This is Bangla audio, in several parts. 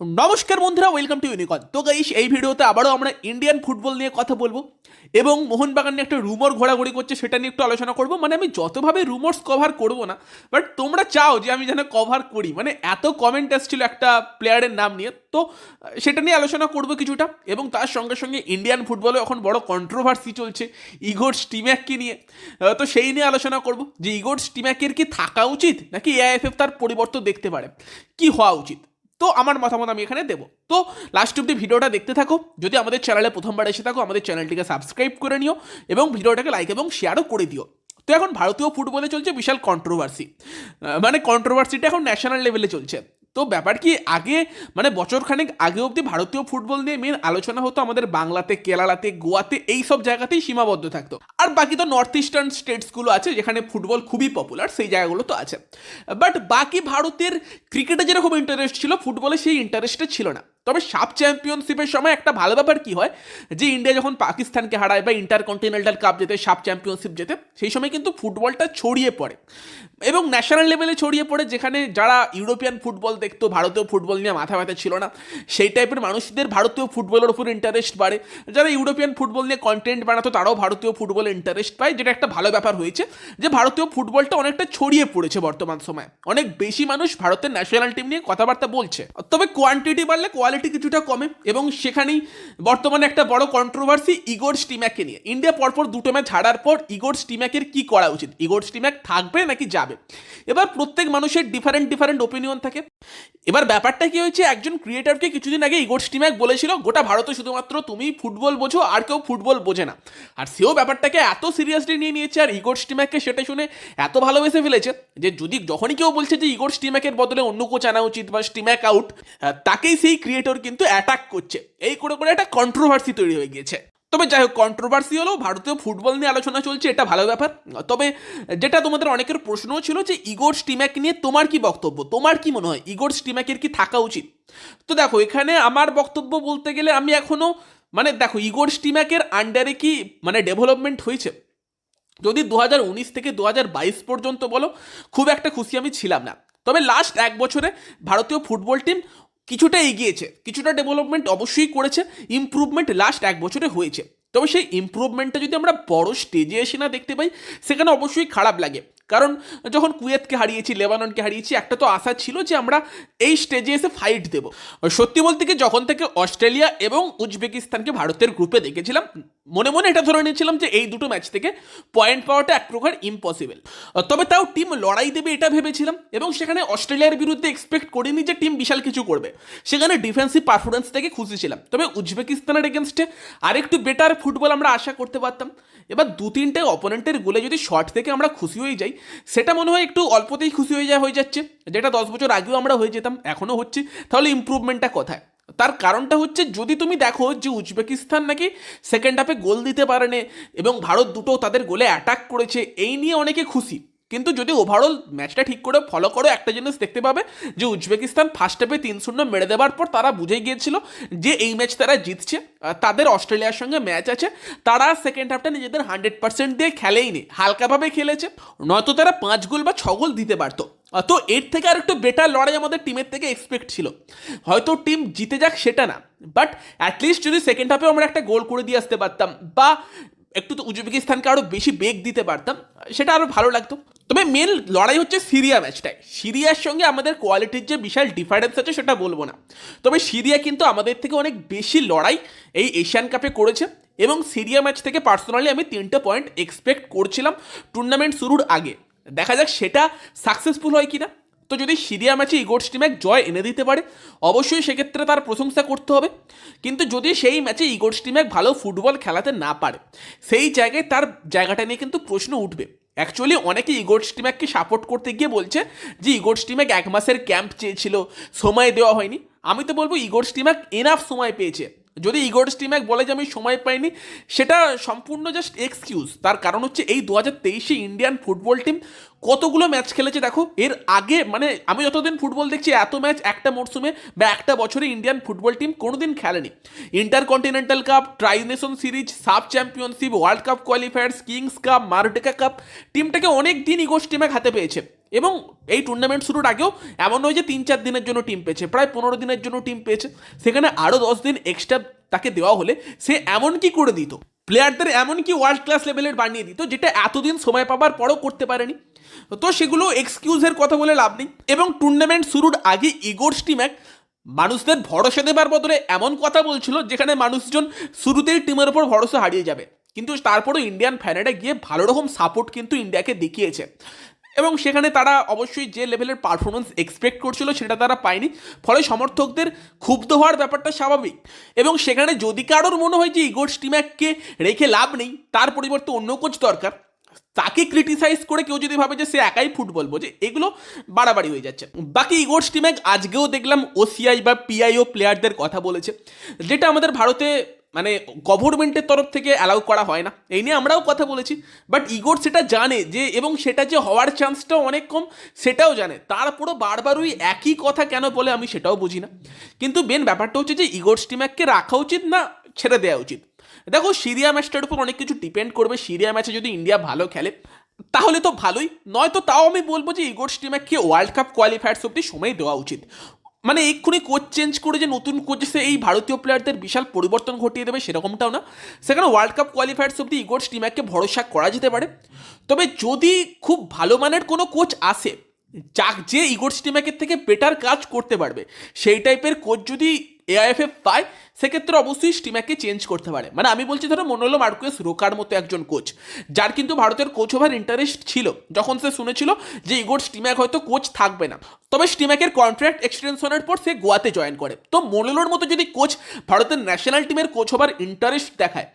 নমস্কার বন্ধুরা ওয়েলকাম টু ইউনিকন তো গাইস এই ভিডিওতে আবারও আমরা ইন্ডিয়ান ফুটবল নিয়ে কথা বলব এবং মোহনবাগান নিয়ে একটা রুমর ঘোরাঘুরি করছে, সেটা নিয়ে একটু আলোচনা করব। মানে আমি যতভাবে রুমর্স কভার করব না বাট তোমরা চাও যে আমি যেন কভার করি। মানে এত কমেন্ট এসেছিল একটা প্লেয়ারের নাম নিয়ে, তো সেটা নিয়ে আলোচনা করব কিছুটা এবং তার সঙ্গে সঙ্গে ইন্ডিয়ান ফুটবলে এখন বড় কন্ট্রোভার্সি চলছে ইগোর স্টিম্যাককে নিয়ে। তো সেই নিয়ে আলোচনা করব যে ইগোর স্টিম্যাকের কি থাকা উচিত, নাকি এআইএফএফ তার পরিবর্তন দেখতে পারে? কি হওয়া উচিত? তো আমার মতামত আমি এখানে দেবো। তো লাস্ট অব্দি ভিডিওটা দেখতে থাকো। যদি আমাদের চ্যানেলে প্রথমবার এসে থাকো, আমাদের চ্যানেলটিকে সাবস্ক্রাইব করে নিও এবং ভিডিওটাকে লাইক এবং শেয়ারও করে দিও। তো এখন ভারতীয় ফুটবলে চলছে বিশাল কন্ট্রোভার্সি মানে কন্ট্রোভার্সিটা এখন ন্যাশনাল লেভেলে চলছে। তো ব্যাপার কি, আগে মানে বছরখানেক আগে অবধি ভারতীয় ফুটবল নিয়ে মেন আলোচনা হতো আমাদের বাংলাতে, কেরালাতে, গোয়াতে, এই সব জায়গাতেই সীমাবদ্ধ থাকতো। আর বাকি তো নর্থ ইস্টার্ন স্টেটসগুলো আছে যেখানে ফুটবল খুবই পপুলার সেই জায়গাগুলো তো আছে। বাট বাকি ভারতের ক্রিকেটে যেরকম ইন্টারেস্ট ছিল, ফুটবলে সেই ইন্টারেস্টটা ছিল না। তবে সাব চ্যাম্পিয়নশিপের সময় একটা ভালো ব্যাপার কি হয়? যে ইন্ডিয়া যখন পাকিস্তানকে হারায় বা ইন্টার কন্টিনেন্টাল কাপ যেতে সাব চ্যাম্পিয়নশিপ যেতে সেই সময় কিন্তু ফুটবলটা ছড়িয়ে পড়ে। এবং ন্যাশনাল লেভেলে ছড়িয়ে পড়ে যেখানে যারা ইউরোপিয়ান ফুটবল দেখতো, ভারতীয় ফুটবল নিয়ে মাথা ব্যথা ছিল না, সেই টাইপের মানুষদের ভারতীয় ফুটবলের উপর ইন্টারেস্ট বাড়ে। যারা ইউরোপিয়ান ফুটবল নিয়ে কন্টেন্ট বানাতো, তারাও ভারতীয় ফুটবলে ইন্টারেস্ট পায়, যেটা একটা ভালো ব্যাপার হয়েছে। যে ভারতীয় ফুটবলটা অনেকটা ছড়িয়ে পড়েছে বর্তমান সময়ে। অনেক বেশি মানুষ ভারতের ন্যাশনাল টিম নিয়ে কথাবার্তা বলছে। তবে কোয়ান্টিটি বাড়লে কোয়ালিটি কিছুটা কমে এবং সেখানেই বর্তমানে একটা বড় কন্ট্রোভার্সি ইগোর স্টিম্যাককে নিয়ে। ইন্ডিয়া পরপর দুটো ম্যাচ হারার পর ইগোর স্টিম্যাকের কি করা উচিত? ইগোর স্টিম্যাক থাকবে নাকি যাবে? এবার প্রত্যেক মানুষের ডিফারেন্ট ডিফারেন্ট ওপিনিয়ন থাকে। এবার ব্যাপারটা কি হয়েছে? একজন ক্রিয়েটারকে কিছুদিন আগে ইগোর স্টিম্যাক বলেছিল, গোটা ভারতে শুধুমাত্র তুমি ফুটবল বোঝো, আর কেউ ফুটবল বোঝে না। আর সেও ব্যাপারটাকে এত সিরিয়াসলি নিয়ে নিয়েছে, আর ইগোর স্টিম্যাককে সেটা শুনে এত ভালোবেসে ফেলেছে, যে যদি যখনই কেউ বলছে যে ইগোর স্টিম্যাকের বদলে অন্য কোচ আনা উচিত বা স্টিম্যাক আউট তাকেই সেই ক্রিয়েটর কিন্তু অ্যাটাক করছে। এই করে করে একটা কন্ট্রোভার্সি তৈরি হয়ে গিয়েছে। তবে যাই হোক কন্ট্রোভার্সি হলেও ভারতীয় ফুটবল নিয়ে আলোচনা চলছে, এটা ভালো ব্যাপার। তবে যেটা তোমাদের অনেকের প্রশ্নও ছিল যে, ইগোর স্টিম্যাক নিয়ে তোমার কি বক্তব্য? তোমার কি মনে হয়, ইগোর স্টিম্যাকের কি থাকা উচিত? তো দেখো, এখানে আমার বক্তব্য বলতে গেলে আমি এখনও মানে দেখো, ইগোর স্টিম্যাকের আন্ডারে কি মানে ডেভেলপমেন্ট হয়েছে? যদি দু হাজার উনিশ থেকে দু হাজার বাইশ পর্যন্ত বলো, খুব একটা খুশি আমি ছিলাম না। তবে লাস্ট এক বছরে ভারতীয় ফুটবল টিম কিছুটা এগিয়েছে, কিছুটা ডেভেলপমেন্ট অবশ্যই করেছে ইম্প্রুভমেন্ট লাস্ট এক বছরে হয়েছে। তবে সেই ইম্প্রুভমেন্টটা যদি আমরা বড় স্টেজে এসে না দেখতে পাই, সেখানে অবশ্যই খারাপ লাগে। কারণ যখন কুয়েতকে হারিয়েছি, লেবাননকে হারিয়েছি, একটা তো আশা ছিল যে আমরা এই স্টেজে এসে ফাইট দেব। সত্যি বলতে কি, যখন থেকে অস্ট্রেলিয়া এবং উজবেকিস্তানকে ভারতের গ্রুপে দেখেছিলাম মনে মনে এটা ধরে নিয়েছিলাম যে এই দুটো ম্যাচ থেকে পয়েন্ট পাওয়াটা এক প্রকার ইম্পসিবল তবে তাও টিম লড়াই দেবে এটা ভেবেছিলাম এবং সেখানে অস্ট্রেলিয়ার বিরুদ্ধে এক্সপেক্ট করিনি যে টিম বিশাল কিছু করবে। সেখানে ডিফেন্সিভ পারফরমেন্স থেকে খুশি ছিলাম। তবে উজবেকিস্তানের এগেনস্টে আরেকটু বেটার ফুটবল আমরা আশা করতে পারতাম। এবার দু তিনটে অপোনেন্টের গোলে যদি শর্ট থেকে আমরা খুশি হয়ে যাই, সেটা মনে হয় একটু অল্পতেই খুশি হয়ে যায় হয়ে যাচ্ছে। যেটা দশ বছর আগেও আমরা হয়ে যেতাম, এখনও হচ্ছে। তাহলে ইম্প্রুভমেন্টটা কোথায়? তার কারণটা হচ্ছে যদি তুমি দেখো যে উজবেকিস্তান নাকি সেকেন্ড হাফে গোল দিতে পারেনি এবং ভারত দুটো তাদের গোলে অ্যাটাক করেছে, এই নিয়ে অনেকে খুশি। কিন্তু যদি ওভারঅল ম্যাচটা ঠিক করে ফলো করো, একটা জিনিস দেখতে পাবে যে উজবেকিস্তান ফার্স্ট হাফে তিন শূন্য মেরে দেওয়ার পর তারা বুঝে গিয়েছিল যে এই ম্যাচ তারা জিতছে। তাদের অস্ট্রেলিয়ার সঙ্গে ম্যাচ আছে, তারা সেকেন্ড হাফটা নিজেদের হান্ড্রেড পার্সেন্ট দিয়ে খেলেইনি, হালকাভাবে খেলেছে। নয়তো তারা পাঁচ গোল বা ছ গোল দিতে পারতো। তো এর থেকে আর একটু বেটার লড়াই আমাদের টিমের থেকে এক্সপেক্ট ছিল। হয়তো টিম জিতে যাক সেটা না বাট অ্যাটলিস্ট যদি সেকেন্ড হাফে আমরা একটা গোল করে দিয়ে আসতে পারতাম, বা একটু তো উজবেকিস্তানকে আরও বেশি বেগ দিতে পারতাম, সেটা আরও ভালো লাগতো। তবে মেন লড়াই হচ্ছে সিরিয়া ম্যাচটায় সিরিয়ার সঙ্গে আমাদের কোয়ালিটির যে বিশাল ডিফারেন্স আছে সেটা বলব না। তবে সিরিয়া কিন্তু আমাদের থেকে অনেক বেশি লড়াই এই এশিয়ান কাপে করেছে, এবং সিরিয়া ম্যাচ থেকে পার্সোনালি আমি তিনটে পয়েন্ট এক্সপেক্ট করছিলাম টুর্নামেন্ট শুরুর আগে। দেখা যাক সেটা সাকসেসফুল হয় কিনা। তো যদি সিরিয়া ম্যাচে ইগোর স্টিম্যাক জয় এনে দিতে পারে, অবশ্যই সেক্ষেত্রে তার প্রশংসা করতে হবে। কিন্তু যদি সেই ম্যাচে ইগোর স্টিম্যাক ভালো ফুটবল খেলাতে না পারে, সেই জায়গায় তার জায়গাটা নিয়ে কিন্তু প্রশ্ন উঠবে। অ্যাকচুয়ালি অনেকে ইগোর স্টিম্যাককে সাপোর্ট করতে গিয়ে বলছে যে ইগোর স্টিম্যাক এক মাসের ক্যাম্প চেয়েছিল, সময় দেওয়া হয়নি। আমি তো বলব ইগোর স্টিম্যাক এনাফ সময় পেয়েছে। যদি ইগোর স্টিম্যাক বলে যে আমি সময় পাইনি, সেটা সম্পূর্ণ জাস্ট এক্সকিউজ তার কারণ হচ্ছে এই দু হাজার তেইশে ইন্ডিয়ান ফুটবল টিম কতগুলো ম্যাচ খেলেছে দেখো, এর আগে মানে আমি যতদিন ফুটবল দেখছি, এত ম্যাচ একটা মরশুমে বা একটা বছরে ইন্ডিয়ান ফুটবল টিম কোনোদিন খেলেনি। Intercontinental cup, tri nation series, SAFF championship, world cup qualifiers, Kings cup, Merdeka cup, টিমটাকে অনেক দিন ইগোর স্টিম্যাক হাতে পেয়েছে। এবং এই টুর্নামেন্ট শুরুর আগেও এমন নয় যে তিন চার দিনের জন্য টিম পেয়েছে, প্রায় পনেরো দিনের জন্য টিম পেয়েছে। সেখানে আরও দশ দিন এক্সট্রা তাকে দেওয়া হলে সে এমন কি করে দিত। প্লেয়ারদের এমন কি ওয়ার্ল্ড ক্লাস লেভেলের বানিয়ে দিত, যেটা এতদিন সময় পাবার পরও করতে পারেনি। তো সেগুলো এক্সকিউজের কথা বলে লাভ নেই। এবং টুর্নামেন্ট শুরুর আগে ইগোর স্টিম্যাক মানুষদের ভরসা দেবার বদলে এমন কথা বলছিল, যেখানে মানুষজন শুরুতেই টিমের ওপর ভরসা হারিয়ে যাবে। কিন্তু তারপরেও ইন্ডিয়ান ফ্যানেরা গিয়ে ভালো রকম সাপোর্ট কিন্তু ইন্ডিয়াকে দেখিয়েছে। এবং সেখানে তারা অবশ্যই যে লেভেলের পারফরমেন্স এক্সপেক্ট করছিল সেটা তারা পায়নি। ফলে সমর্থকদের ক্ষুব্ধ হওয়ার ব্যাপারটা স্বাভাবিক। এবং সেখানে যদি কারোর মনে হয় যে ইগোর স্টিম্যাককে রেখে লাভ নেই, তার পরিবর্তে অন্য কোচ দরকার, তাকে ক্রিটিসাইজ করে কেউ যদি ভাবে যে সে একাই ফুটবল বোঝে, এগুলো বাড়াবাড়ি হয়ে যাচ্ছে। বাকি ইগোর স্টিম্যাক আজকেও দেখলাম ওসিআই বা পিআইও প্লেয়ারদের কথা বলেছে, যেটা আমাদের ভারতে মানে গভর্নমেন্টের তরফ থেকে অ্যালাউ করা হয় না। এই নিয়ে আমরাও কথা বলেছি। বাট ইগোর সেটা জানে যে, এবং সেটা যে হওয়ার চান্সটাও অনেক কম, সেটাও জানে। তারপরও বারবার ওই একই কথা কেন বলে আমি সেটাও বুঝি না। কিন্তু মেন ব্যাপারটা হচ্ছে যে ইগোর স্টিম্যাককে রাখা উচিত না, ছেড়ে দেওয়া উচিত। দেখো সিরিয়া ম্যাচটার উপর অনেক কিছু ডিপেন্ড করবে। সিরিয়া ম্যাচে যদি ইন্ডিয়া ভালো খেলে, তাহলে তো ভালোই। নয়তো তাও আমি বলব যে ইগোর স্টিম্যাককে ওয়ার্ল্ড কাপ কোয়ালিফায়ার্স অব্দি সময় দেওয়া উচিত। মানে এক্ষুনি কোচ চেঞ্জ করে যে নতুন কোচ এসে এই ভারতীয় প্লেয়ারদের বিশাল পরিবর্তন ঘটিয়ে দেবে সেরকমটাও না। সেখানে ওয়ার্ল্ড কাপ কোয়ালিফায়ার্স অব্দি ইগোর স্টিম্যাককে ভরসা করা যেতে পারে। তবে যদি খুব ভালো মানের কোনো কোচ আসে, যাক যে ইগোর স্টিম্যাকের থেকে বেটার কাজ করতে পারবে, সেই টাইপের কোচ যদি এআইএফএফ পায়, সেক্ষেত্রে অবশ্যই স্টিম্যাককে চেঞ্জ করতে পারে। মানে আমি বলছি ধরো মনোলো মার্কুয়েস রোকার মতো একজন কোচ যার কিন্তু ভারতের কোচ হবার ইন্টারেস্ট ছিল। যখন সে শুনেছিল যে ইগোর স্টিম্যাক হয়তো কোচ থাকবে না, তবে স্টিম্যাকের কন্ট্রাক্ট এক্সটেনশনের পর সে গোয়াতে জয়েন করে। তো মনোলোর মতো যদি কোচ ভারতের ন্যাশনাল টিমের কোচ হবার ইন্টারেস্ট দেখায়,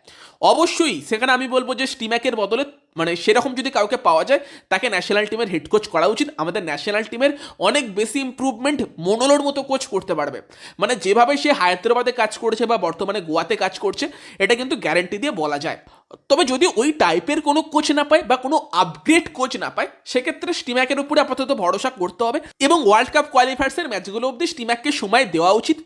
অবশ্যই সেখানে আমি বলব যে স্টিম্যাকের বদলে মানে সেরকম যদি কাউকে পাওয়া যায়, তাকে ন্যাশনাল টিমের হেড কোচ করা উচিত। আমাদের ন্যাশনাল টিমের অনেক বেশি ইম্প্রুভমেন্ট মনোলোর মতো কোচ করতে পারবে। মানে যেভাবে সে হায়দ্রাবাদে কাজ করছে বা বর্তমানে গোয়াতে কাজ করছে, এটা কিন্তু গ্যারেন্টি দিয়ে বলা যায়। তবে যদি ওই টাইপের কোনো কোচ না পায় বা কোনো আপগ্রেড কোচ না পায়, সেক্ষেত্রে স্টিম্যাকের উপরে আপাতত ভরসা করতে হবে এবং ওয়ার্ল্ড কাপ কোয়ালিফায়ার্সের ম্যাচগুলো অবধি স্টিম্যাককে সময় দেওয়া উচিত।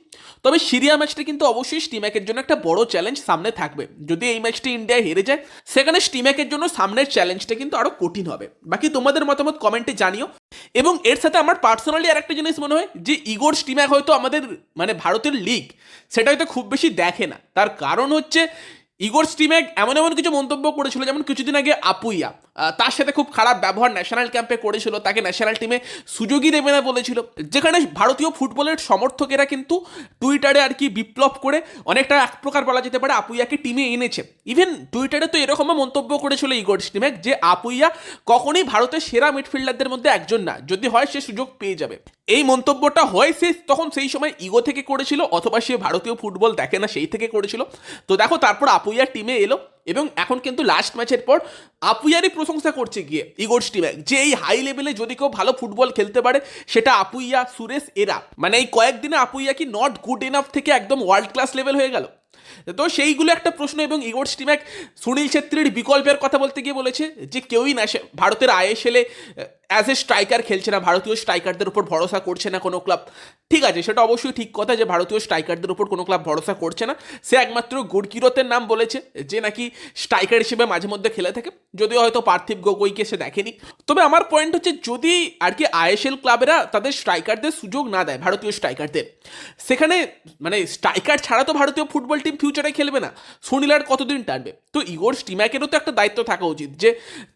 তবে সিরিয়া ম্যাচটা কিন্তু অবশ্যই স্টিম্যাকের জন্য একটা বড় চ্যালেঞ্জ সামনে থাকবে। যদি এই ম্যাচটি ইন্ডিয়া হেরে যায়, সেখানে স্টিম্যাকের জন্য সামনের চ্যালেঞ্জটা কিন্তু আরও কঠিন হবে। বাকি তোমাদের মতামত কমেন্টে জানিও। এবং এর সাথে আমার পার্সোনালি আর একটা জিনিস মনে হয়, যে ইগোর স্টিম্যাক হয়তো আমাদের মানে ভারতের লিগ সেটা হয়তো খুব বেশি দেখে না। তার কারণ হচ্ছে ইগোর স্টিম্যাক এমন এমন কিছু মন্তব্য করেছিল, যেমন কিছুদিন আগে আপুইয়া তার সাথে খুব খারাপ ব্যবহার ন্যাশনাল ক্যাম্পে করেছিল, তাকে ন্যাশনাল টিমে সুযোগই দেবে না বলেছিল। যেখানে ভারতীয় ফুটবলের সমর্থকেরা কিন্তু টুইটারে আর কি বিপ্লব করে অনেকটা এক প্রকার বলা যেতে পারে আপুইয়াকে টিমে এনেছে। ইভেন টুইটারে তো এরকমও মন্তব্য করেছিল ইগোর স্টিম্যাক যে আপুইয়া কখনোই ভারতের সেরা মিডফিল্ডারদের মধ্যে একজন না, যদি হয় সে সুযোগ পেয়ে যাবে। এই মন্তব্যটা হয় সে তখন সেই সময় ইগো থেকে করেছিল, অথবা সে ভারতীয় ফুটবল দেখে না, সেই থেকে করেছিল। তো দেখো, তারপর আপুইয়া টিমে এলো, এবং এখন কিন্তু লাস্ট ম্যাচের পর আপুইয়ারই প্রশংসা করছে গিয়ে, ইগোর স্টিম্যাক যে এই হাই লেভেলে যদি কেউ ভালো ফুটবল খেলতে পারে, সেটা আপুইয়া, সুরেশ, এরা। মানে এই কয়েকদিনে আপুইয়া কি নট গুড এনাফ থেকে একদম ওয়ার্ল্ড ক্লাস লেভেল হয়ে গেল? তো সেইগুলো একটা প্রশ্ন, এবং ইগোর স্টিম্যাক সুনীল ছেত্রীর বিকল্পের কথা বলতে গিয়ে বলেছে যে কেউই না ভারতের আইএসএলে অ্যাজ এ স্ট্রাইকার খেলছে না, ভারতীয় স্ট্রাইকারদের উপর ভরসা করছে না কোনো ক্লাব ঠিক আছে, সেটা অবশ্যই ঠিক কথা যে ভারতীয় স্ট্রাইকারদের উপর কোনো ক্লাব ভরসা করছে না। সে একমাত্র গুড়কিরতের নাম বলেছে, যে নাকি স্ট্রাইকার হিসেবে মাঝে মধ্যে খেলে থাকে। যদিও হয়তো পার্থিব গগৈকে সে দেখেনি। তবে আমার পয়েন্ট হচ্ছে, যদি আর কি আইএসএল ক্লাবেরা তাদের স্ট্রাইকারদের সুযোগ না দেয়, ভারতীয় স্ট্রাইকারদের সেখানে মানে স্ট্রাইকার ছাড়া তো ভারতীয় ফুটবল টিম ফিউচারে খেলবে না। সুনীল আর কতদিন টানবে? তো ইগোর স্টিম্যাকেরও তো একটা দায়িত্ব থাকা উচিত, যে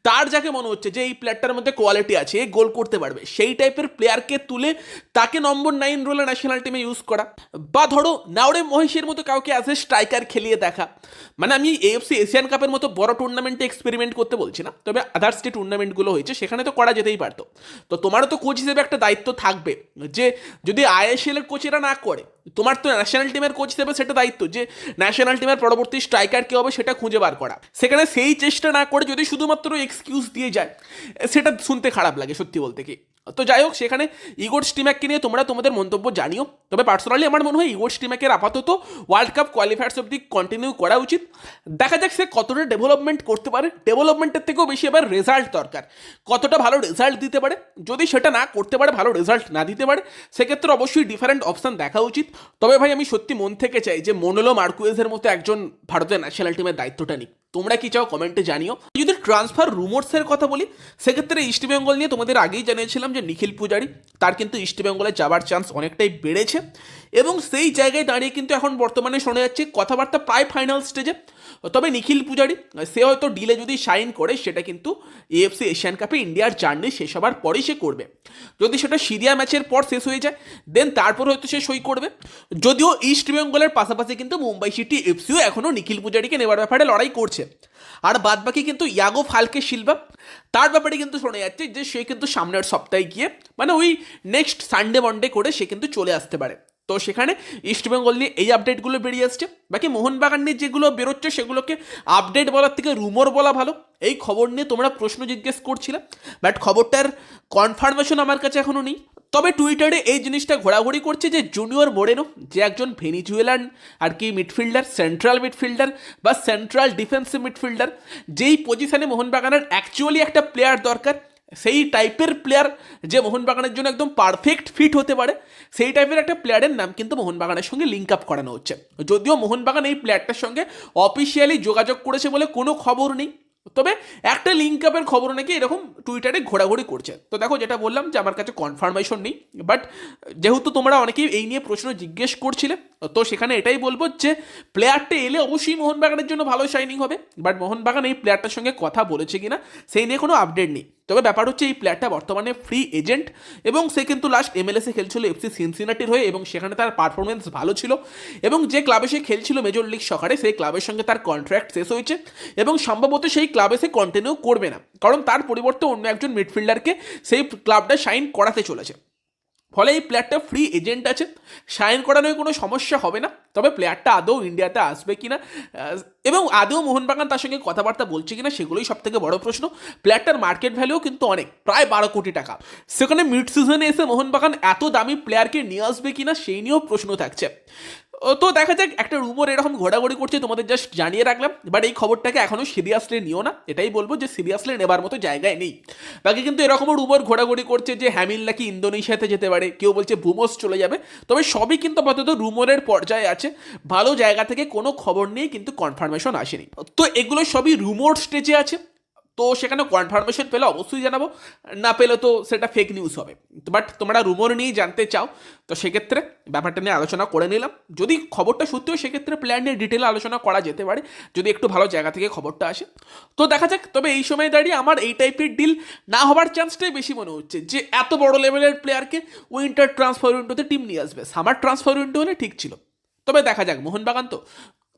তার যাকে মনে হচ্ছে যে এই প্লেয়ারটার মধ্যে কোয়ালিটি আছে গোল করতে পারবে। সেই টাইপের প্লেয়ারকে তুলে তাকে নম্বর নাইন রোলে ন্যাশনাল টিমে ইউজ করা। বা ধরো, নাওরে মহিষের মতো কাউকে অ্যাজ এ স্ট্রাইকার খেলিয়ে দেখা। মানে আমি এএফসি এশিয়ান কাপের মতো বড় টুর্নামেন্টে এক্সপেরিমেন্ট করতে বলছি না। তবে আদার্স যে টুর্নামেন্টগুলো হয়েছে, সেখানে তো করা যেতেই পারতো। তো তোমারও তো কোচ হিসেবে একটা দায়িত্ব থাকবে যে যদি আইএসএল এর কোচেরা না করে তোমার তো ন্যাশনাল টিমের কোচ হিসেবে সেটা দায়িত্ব যে ন্যাশনাল টিমের পরবর্তী স্ট্রাইকার কে হবে সেটা খুঁজে বার করা। সেখানে সেই চেষ্টা না করে যদি শুধুমাত্র এক্সকিউজ দিয়ে যায়, সেটা শুনতে খারাপ লাগে সত্যি বলতে কি। তো যাই হোক, সেখানে ইগোর স্টিম্যাককে নিয়ে তোমরা তোমাদের মন্তব্য জানিও। তবে পার্সোনালি আমার মনে হয় ইগোর স্টিম্যাকের আপাতত ওয়ার্ল্ড কাপ কোয়ালিফায়ার্স অব্দি কন্টিনিউ করা উচিত। দেখা যাক সে কতটা ডেভেলপমেন্ট করতে পারে। ডেভেলপমেন্টের থেকেও বেশি এবার রেজাল্ট দরকার। কতটা ভালো রেজাল্ট দিতে পারে? যদি সেটা না করতে পারে, ভালো রেজাল্ট না দিতে পারে, সেক্ষেত্রে অবশ্যই ডিফারেন্ট অপশন দেখা উচিত। তবে ভাই, আমি সত্যি মন থেকে চাই যে মনোলো মার্কুয়েজের মতো একজন ভারতের ন্যাশনাল টিমের দায়িত্বটা নিক। তোমরা কি চাও কমেন্টে জানিও। যদি ট্রান্সফার রুমোর্সের কথা বলি, সেক্ষেত্রে ইস্টবেঙ্গল নিয়ে তোমাদের আগেই জানিয়েছিলাম যে নিখিল পূজারি, তার কিন্তু ইস্টবেঙ্গলে যাবার চান্স অনেকটাই বেড়েছে। এবং সেই জায়গায় দাঁড়িয়ে কিন্তু এখন বর্তমানে শোনা যাচ্ছে, কথাবার্তা প্রায় ফাইনাল স্টেজে তবে নিখিল পূজারি, সে হয়তো ডিলে যদি সাইন করে, সেটা কিন্তু এএফসি এশিয়ান কাপে ইন্ডিয়ার জার্নি শেষ হবার পরেই সে করবে। যদি সেটা সিরিয়া ম্যাচের পর শেষ হয়ে যায় দেন তারপর হয়তো সে সই করবে। যদিও ইস্ট বেঙ্গলের পাশাপাশি কিন্তু মুম্বাই সিটি এফসিও এখনও নিখিল পূজারিকে নেওয়ার ব্যাপারে লড়াই করছে। আর বাদ বাকি কিন্তু ইয়াগো ফালকে শিলভা তার ব্যাপারে কিন্তু শোনা যাচ্ছে যে সে কিন্তু সামনের সপ্তাহে গিয়ে মানে ওই নেক্সট সানডে মন্ডে করে সে কিন্তু চলে আসতে পারে। তো সেখানে ইস্টবেঙ্গল নিয়ে এই আপডেটগুলো বেরিয়ে আসছে। বাকি মোহনবাগান নিয়ে যেগুলো বেরোচ্ছে সেগুলোকে আপডেট বলার থেকে রুমর বলা ভালো। এই খবর নিয়ে তোমরা প্রশ্ন জিজ্ঞেস করছিলে বাট খবরটার কনফার্মেশন আমার কাছে এখনও নেই। তবে টুইটারে এই জিনিসটা ঘোরাঘুরি করছে যে জুনিয়র মোরেনো যে একজন ভেনিজুয়েলান আর কি মিডফিল্ডার সেন্ট্রাল মিডফিল্ডার বা সেন্ট্রাল ডিফেন্সিভ মিডফিল্ডার যেই পজিশনে মোহনবাগানের অ্যাকচুয়ালি একটা প্লেয়ার দরকার সেই টাইপের প্লেয়ার যে মোহনবাগানের জন্য একদম পারফেক্ট ফিট হতে পারে, সেই টাইপের একটা প্লেয়ারের নাম কিন্তু মোহনবাগানের সঙ্গে লিঙ্ক আপ করানো হচ্ছে। যদিও মোহনবাগান এই প্লেয়ারটার সঙ্গে অফিসিয়ালি যোগাযোগ করেছে বলে কোনো খবর নেই, তবে একটা লিঙ্ক আপের খবর নাকি এরকম টুইটারে ঘোরাঘুরি করছে। তো দেখো যেটা বললাম যে আমার কাছে কনফার্মেশন নেই বাট যেহেতু তোমরা অনেকেই এই নিয়ে প্রশ্ন জিজ্ঞেস করছিলে, তো সেখানে এটাই বলব যে প্লেয়ারটা এলে অবশ্যই মোহনবাগানের জন্য ভালো শাইনিং হবে বাট মোহনবাগান এই প্লেয়ারটার সঙ্গে কথা বলেছে কিনা, সেই নিয়ে কোনো আপডেট নেই। তবে ব্যাপার হচ্ছে এই প্লেয়ারটা বর্তমানে ফ্রি এজেন্ট এবং সে কিন্তু লাস্ট এমএলএসে খেলছিল এফসি সিনসিনাটির হয়ে এবং সেখানে তার পারফরমেন্স ভালো ছিল এবং যে ক্লাবে সে খেলছিল মেজর লিগ সকারে সেই ক্লাবের সঙ্গে তার কন্ট্রাক্ট শেষ হয়েছে এবং সম্ভবত সেই ক্লাবে সে কন্টিনিউ করবে না। কারণ তার পরিবর্তে অন্য একজন মিডফিল্ডারকে সেই ক্লাবটা সাইন করাতে চলেছে। ফলে এই প্লেয়ারটা ফ্রি এজেন্ট আছে সাইন করানোর কোনো সমস্যা হবে না, তবে প্লেয়ারটা আদৌ ইন্ডিয়াতে আসবে কিনা এবং আদৌ মোহনবাগান তার সঙ্গে কথাবার্তা বলছে কিনা সেগুলোই সব থেকে বড় প্রশ্ন। প্লেয়ারটার মার্কেট ভ্যালুও কিন্তু অনেক, প্রায় বারো কোটি টাকা। সেখানে মিড সিজনে এসে মোহনবাগান এত দামি প্লেয়ারকে নিয়ে আসবে কিনা সেই নিয়েও প্রশ্ন থাকছে। তো দেখা যাক, একটা রুমোর এরকম ঘোরাঘুরি করছে, তোমাদের জাস্ট জানিয়ে রাখলাম। বাট এই খবরটাকে এখনও সিরিয়াসলি নিও না। এটাই বলব যে সিরিয়াসলি নেবার মতো জায়গায় নেই। বাকি কিন্তু এরকমও রুমোর ঘোরাঘুরি করছে যে হ্যামিল নাকি ইন্দোনেশিয়াতে যেতে পারে, কেউ বলছে ভুমোস চলে যাবে। তবে সবই কিন্তু আপাতত রুমোরের পর্যায়ে আছে। ভালো জায়গা থেকে কোনো খবর নিয়ে কিন্তু কনফার্মেশন আসেনি। তো এগুলো সবই রুমোর স্টেজে আছে। তো সেখানে কনফার্মেশন পেলে অবশ্যই জানাব। না পেলে তো সেটা ফেক নিউজ হবে। বাট তোমরা রুমোর নিয়ে জানতে চাও, তো সেক্ষেত্রে ব্যাপারটা নিয়ে আলোচনা করে নিলাম। যদি খবরটা সত্যি হয়, সেক্ষেত্রে প্ল্যান নিয়ে ডিটেলে আলোচনা করা যেতে পারে। যদি একটু ভালো জায়গা থেকে খবরটা আসে। তো দেখা যাক, তবে এই সময় দাঁড়িয়ে আমার এই টাইপের ডিল না হবার চান্সটাই বেশি মনে হচ্ছে। যে এত বড় লেভেলের প্লেয়ারকে উইন্টার ট্রান্সফার উইন্ডোতে টিম নিয়ে আসবে। সামার ট্রান্সফার উইন্ডো হলে ঠিক ছিল। তবে দেখা যাক, মোহনবাগান তো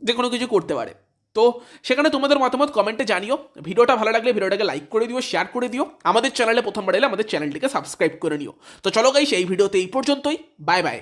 যে কোনো কিছু করতে পারে। তো সেখানে তোমাদের মতামত কমেন্টে জানিও। ভিডিওটা ভালো লাগলে ভিডিওটাকে লাইক করে দিও শেয়ার করে দিও। আমাদের চ্যানেলে প্রথমবার এলে আমাদের চ্যানেলটিকে সাবস্ক্রাইব করে নিও। তো চলো গাইস এই ভিডিওতে এই পর্যন্তই। Bye bye